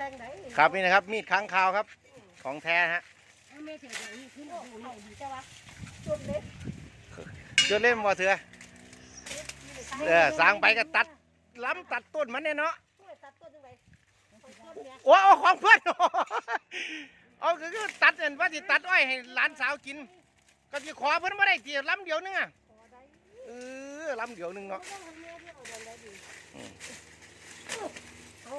แต่งไหนครับนี่นะครับ มีดค้างคาวครับ ของแท้ฮะเอาแม่เฉยๆนี่ขึ้นดูหน่อยดีจ้าวะจุดเล็กเจอเล่มบ่เถือเออสร้างไปก็ตัดล้ำตัดต้นมันเนี่ยเนาะช่วยตัดต้นจังไงต้นเนี่ยโอ้เอาของเพื่อนเอาคือคือตัดเห็นว่าสิตัดอ้อยให้หลานสาวกิน ก็สิขอเพิ่นบ่ได้ตีล้ำเดียวนึงอะขอได้เออล้ำเดียวนึงเนาะ ต้องให้แม่ที่เอาดันได้ดีเอา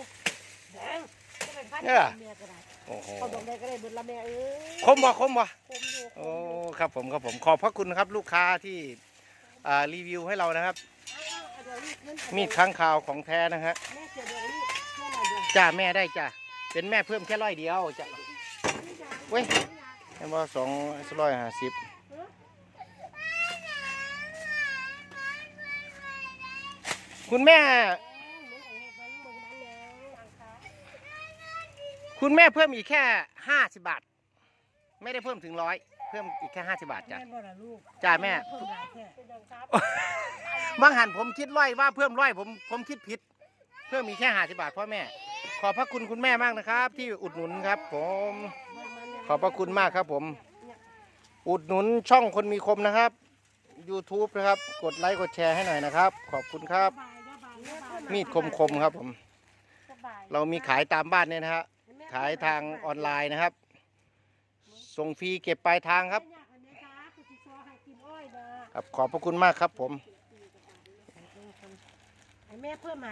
แดงก็ เป็นพันแม่ก็ได้โอ้โหเอาดอกได้ก็ได้เบิดละแม่เอ้ยคมบ่คมบ่คมอยู่คโอ้มอยู่ครับผมครับผมขอบพระคุณครับลูกค้าที่อ่ารีวิวให้เรานะครับมีดค้างคาวของแท้นะฮะแม่เสียเดี๋ยวนี้แม่หน่อยเดียวจ้าแม่ได้จ้าเป็นแม่เพิ่มแค่ร้อยเดียวจ้ะเว้ยแค่ว่าสองร้อยห้าสิบคุณแม่ คุณแม่เพิ่มอีกแค่ห้าสิบบาท ไม่ได้เพิ่มถึงร้อยเพิ่มอีกแค่ห้าสิบบาทจ้ะ แม่บ่ล่ะลูกจ้าแม่ เพิ่มหลายแค่เป็นดังครับบางหันผมคิดร้อยว่าเพิ่มร้อยผมผมคิดผิด เพิ่มมีแค่ห้าสิบบาทพ่อแม่ ขอบพระคุณคุณแม่มากนะครับ ที่อุดหนุนครับ ผม ขอบพระคุณมากครับ ผม อุดหนุนช่องคนมีคมนะครับ YouTube นะครับ กดไลค์กดแชร์ให้หน่อยนะครับ ขอบคุณครับ มีดคมๆครับผม เรามีขายตามบ้านเนี่ยนะฮะ ขายทางออนไลน์นะครับ ส่งฟรีเก็บปลายทางครับ ครับขอบพระคุณมากครับผมให้แม่เพิ่มมา